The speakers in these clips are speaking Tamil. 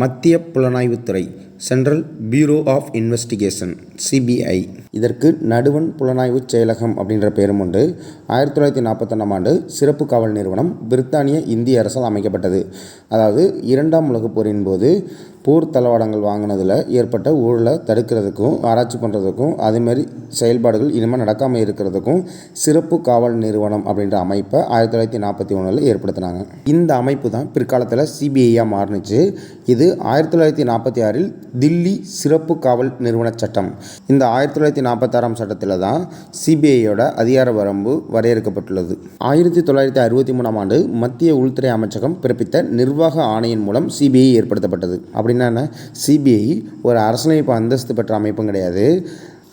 மத்திய புலனாய்வுத்துறை Central Bureau of Investigation CBI இதற்கு நடுவண் புலனாய்வு செயலகம் அப்படின்ற பெயரும் உண்டு. ஆயிரத்தி தொள்ளாயிரத்தி நாற்பத்தொன்னாம் ஆண்டு சிறப்பு காவல் நிறுவனம் பிரித்தானிய இந்திய அரசால் அமைக்கப்பட்டது. அதாவது இரண்டாம் உலகப் போரின் போது போர் தளவாடங்கள் வாங்கினதில் ஏற்பட்ட ஊழலை தடுக்கிறதுக்கும் ஆராய்ச்சி பண்ணுறதுக்கும் அதேமாரி செயல்பாடுகள் இனிமேல் நடக்காமல் இருக்கிறதுக்கும் சிறப்பு காவல் நிறுவனம் அப்படின்ற அமைப்பை ஆயிரத்தி தொள்ளாயிரத்தி நாற்பத்தி ஒன்றில் ஏற்படுத்தினாங்க. இந்த அமைப்பு தான் பிற்காலத்தில் சிபிஐயாக மாறுனுச்சு. இது ஆயிரத்தி தொள்ளாயிரத்தி நாற்பத்தி ஆறில் தில்லி சிறப்பு காவல் நிறுவன சட்டம். இந்த ஆயிரத்தி தொள்ளாயிரத்தி நாற்பத்தாறாம் சட்டத்தில் தான் சிபிஐயோட அதிகார வரம்பு வரையறுக்கப்பட்டுள்ளது. ஆயிரத்தி தொள்ளாயிரத்தி அறுபத்தி மூணாம் ஆண்டு மத்திய உள்துறை அமைச்சகம் பிறப்பித்த நிர்வாக ஆணையின் மூலம் சிபிஐ ஏற்படுத்தப்பட்டது. அப்படின்னா சிபிஐ ஒரு அரசியலமைப்பு அந்தஸ்து பெற்ற அமைப்பும் கிடையாது.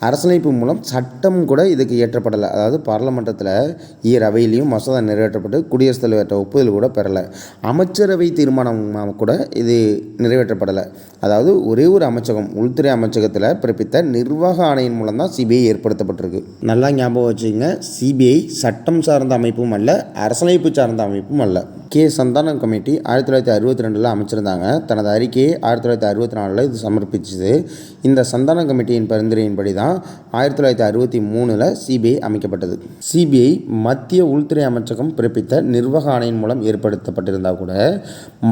அரசியலமைப்பு மூலம் சட்டம் கூட இதுக்கு இயற்றப்படலை அதாவது பாராளுமன்றத்தில் ஈர் மசோதா நிறைவேற்றப்பட்டு குடியரசுத் தலைவர்கிட்ட ஒப்புதல் கூட பெறலை. அமைச்சரவை தீர்மானம் கூட இது நிறைவேற்றப்படலை. அதாவது ஒரே ஒரு அமைச்சகம் உள்துறை அமைச்சகத்தில் பிறப்பித்த நிர்வாக ஆணையின் மூலம் தான் சிபிஐ ஏற்படுத்தப்பட்டிருக்கு. நல்லா ஞாபகம் வச்சுக்கோங்க. சிபிஐ சட்டம் சார்ந்த அமைப்பும் அல்ல அரசியலமைப்பு சார்ந்த அமைப்பும் அல்ல. கே. சந்தானம் கமிட்டி ஆயிரத்தி தொள்ளாயிரத்தி அறுபத்தி ரெண்டில் அமைச்சிருந்தாங்க. தனது அறிக்கையை ஆயிரத்தி தொள்ளாயிரத்தி அறுபத்தி நாலில் இது சமர்ப்பிச்சது. இந்த சந்தானம் கமிட்டியின் பரிந்துரையின்படி தான் ஆயிரத்தி தொள்ளாயிரத்தி அறுபத்தி மூணில் சிபிஐ அமைக்கப்பட்டது. சிபிஐ மத்திய உள்துறை அமைச்சகம் பிறப்பித்த நிர்வாக ஆணையின் மூலம் ஏற்படுத்தப்பட்டிருந்தால் கூட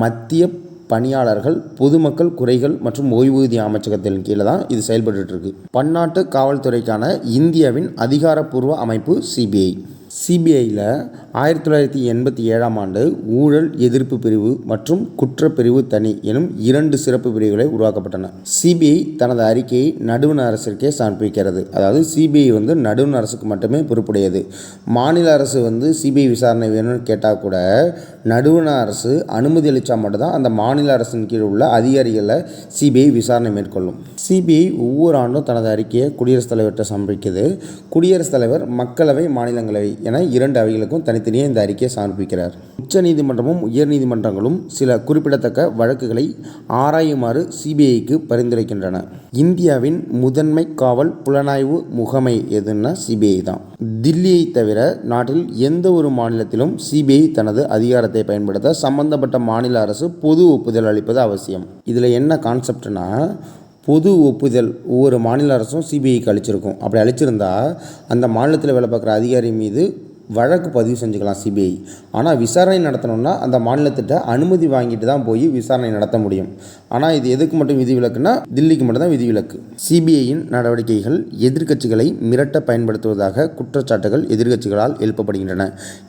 மத்திய பணியாளர்கள் பொதுமக்கள் குறைகள் மற்றும் ஓய்வூதிய அமைச்சகத்தின் கீழே தான் இது செயல்பட்டு இருக்கு. பன்னாட்டு காவல்துறைக்கான இந்தியாவின் அதிகாரப்பூர்வ அமைப்பு சிபிஐ சிபிஐயில் ஆயிரத்தி தொள்ளாயிரத்தி எண்பத்தி ஏழாம் ஆண்டு ஊழல் எதிர்ப்பு பிரிவு மற்றும் குற்றப்பிரிவு தனி எனும் இரண்டு சிறப்பு பிரிவுகளை உருவாக்கப்பட்டன. சிபிஐ தனது அறிக்கையை நடுவண் அரசிற்கே சமர்ப்பிக்கிறது. அதாவது சிபிஐ வந்து நடுவண் அரசுக்கு மட்டுமே பொறுப்புடையது. மாநில அரசு வந்து சிபிஐ விசாரணை வேணும்னு கேட்டால் கூட நடுவண அரசு அனுமதி அளித்தா மட்டும்தான் அந்த மாநில அரசின் கீழ் உள்ள அதிகாரிகளை சிபிஐ விசாரணை மேற்கொள்ளும். சிபிஐ ஒவ்வொரு ஆண்டும் தனது அறிக்கையை குடியரசுத் தலைவர்கிட்ட சமர்ப்பிக்குது. குடியரசுத் தலைவர் மக்களவை மாநிலங்களவை என இரண்டு அவைகளுக்கும் தனித்தனியாக இந்த அறிக்கையை சமர்ப்பிக்கிறார். உச்ச நீதிமன்றமும் சில குறிப்பிடத்தக்க வழக்குகளை ஆராயுமாறு சிபிஐக்கு பரிந்துரைக்கின்றன. இந்தியாவின் முதன்மை காவல் புலனாய்வு முகமை எதுன்னா சிபிஐ தான். தில்லியை தவிர நாட்டில் எந்த ஒரு மாநிலத்திலும் சிபிஐ தனது அதிகாரத்தை பயன்படுத்த சம்பந்தப்பட்ட மாநில அரசு பொது ஒப்புதல் அளிப்பது அவசியம். இதில் என்ன கான்செப்ட்னா பொது ஒப்புதல் ஒவ்வொரு மாநில அரசும் சிபிஐக்கு அளிச்சிருக்கும். அப்படி அளிச்சிருந்தா அந்த மாநிலத்தில் வேலை பார்க்குற அதிகாரி மீது வழக்கு பதிவு செஞ்சுக்கலாம் சிபிஐ. ஆனால் விசாரணை நடத்தணும்னா அந்த மாநிலத்திட்ட அனுமதி வாங்கிட்டு தான் போய் விசாரணை நடத்த முடியும். ஆனால் இது எதுக்கு மட்டும் விதிவிலக்குன்னா தில்லிக்கு மட்டும்தான் விதிவிலக்கு. சிபிஐயின் நடவடிக்கைகள் எதிர்க்கட்சிகளை மிரட்ட பயன்படுத்துவதாக குற்றச்சாட்டுகள் எதிர்க்கட்சிகளால் எழுப்பப்படுகின்றன.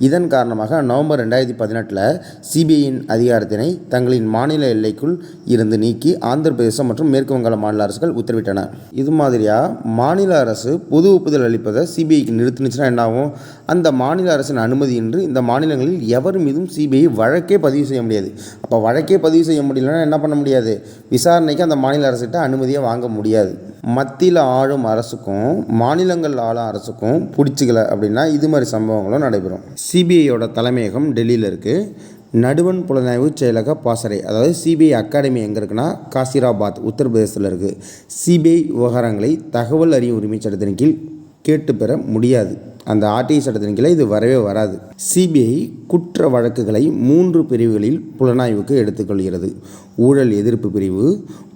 இதன் காரணமாக நவம்பர் ரெண்டாயிரத்தி பதினெட்டில் சிபிஐயின் அதிகாரத்தினை தங்களின் மாநில எல்லைக்குள் இருந்து நீக்கி ஆந்திர பிரதேசம் மற்றும் மேற்கு வங்காள மாநில அரசுகள் உத்தரவிட்டன. இது மாதிரியாக மாநில அரசு பொது ஒப்புதல் அளிப்பதை சிபிஐக்கு நிறுத்தினுச்சுன்னா என்ன ஆகும் அந்த மாநில அரசின் அனுமதியின்றி இந்த மாநிலங்களில் எவர் மீதும் சிபிஐ வழக்கே பதிவு செய்ய முடியாது. அப்போ வழக்கே பதிவு செய்ய முடியலன்னா என்ன பண்ண முடியாது? விசாரணைக்கு அந்த மாநில அரசுகிட்ட அனுமதியை வாங்க முடியாது. மத்தியில் ஆளும் அரசுக்கும் மாநிலங்கள் ஆளும் அரசுக்கும் பிடிச்சிக்கல அப்படின்னா இது மாதிரி சம்பவங்களும் நடைபெறும். சிபிஐயோட தலைமையகம் டெல்லியில் இருக்குது நடுவண் புலனாய்வு செயலக பாசறை அதாவது சிபிஐ அகாடமி எங்கே இருக்குன்னா காசிராபாத் உத்தரப்பிரதேசத்தில் இருக்குது சிபிஐ விவகாரங்களை தகவல் அறியும் உரிமை சட்டத்தின் கீழ் கேட்டு பெற முடியாது. அந்த ஆர்டிஐ சட்டத்தின் கீழே இது வரவே வராது. சிபிஐ குற்ற வழக்குகளை மூன்று பிரிவுகளில் புலனாய்வுக்கு எடுத்துக்கொள்கிறது. ஊழல் எதிர்ப்பு பிரிவு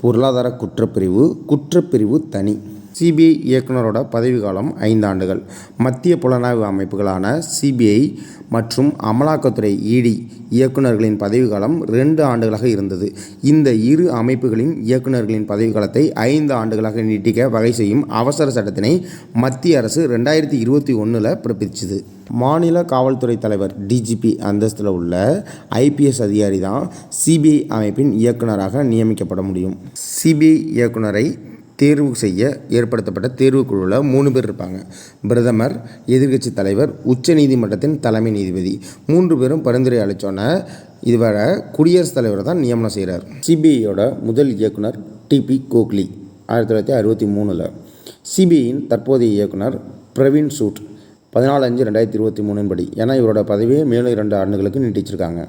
பொருளாதார குற்றப்பிரிவு குற்றப்பிரிவு தனி. சிபிஐ இயக்குனரோட பதவிக்காலம் ஐந்து ஆண்டுகள் மத்திய புலனாய்வு அமைப்புகளான சிபிஐ மற்றும் அமலாக்கத்துறை இடி இயக்குநர்களின் பதவிக்காலம் ரெண்டு ஆண்டுகளாக இருந்தது. இந்த இரு அமைப்புகளின் இயக்குநர்களின் பதவிக்காலத்தை ஐந்து ஆண்டுகளாக நீட்டிக்க வகை செய்யும் அவசர சட்டத்தினை மத்திய அரசு ரெண்டாயிரத்தி இருபத்தி ஒன்றில் பிறப்பிச்சது மாநில காவல்துறை தலைவர் டிஜிபி அந்தஸ்தில் உள்ள ஐபிஎஸ் அதிகாரி தான் சிபிஐ அமைப்பின் இயக்குனராக நியமிக்கப்பட முடியும். சிபிஐ இயக்குனரை தேர்வு செய்ய ஏற்படுத்தப்பட்ட தேர்வுக்குழுவில் மூணு பேர் இருப்பாங்க. பிரதமர் எதிர்க்கட்சி தலைவர் உச்ச நீதிமன்றத்தின் தலைமை நீதிபதி. மூன்று பேரும் பரிந்துரை அளித்தோன்னே இதுவரை குடியரசுத் தலைவர் தான் நியமனம் செய்கிறார் சிபிஐயோட முதல் இயக்குனர் டிபி கோக்லி ஆயிரத்தி தொள்ளாயிரத்தி அறுபத்தி மூணில். சிபிஐயின் தற்போதைய இயக்குனர் பிரவீன் சூட் பதினாலு அஞ்சு ரெண்டாயிரத்தி இருபத்தி மூணின் படி. ஏன்னா இவரோட பதவியை மேலும் இரண்டு ஆண்டுகளுக்கு நீட்டிச்சிருக்காங்க.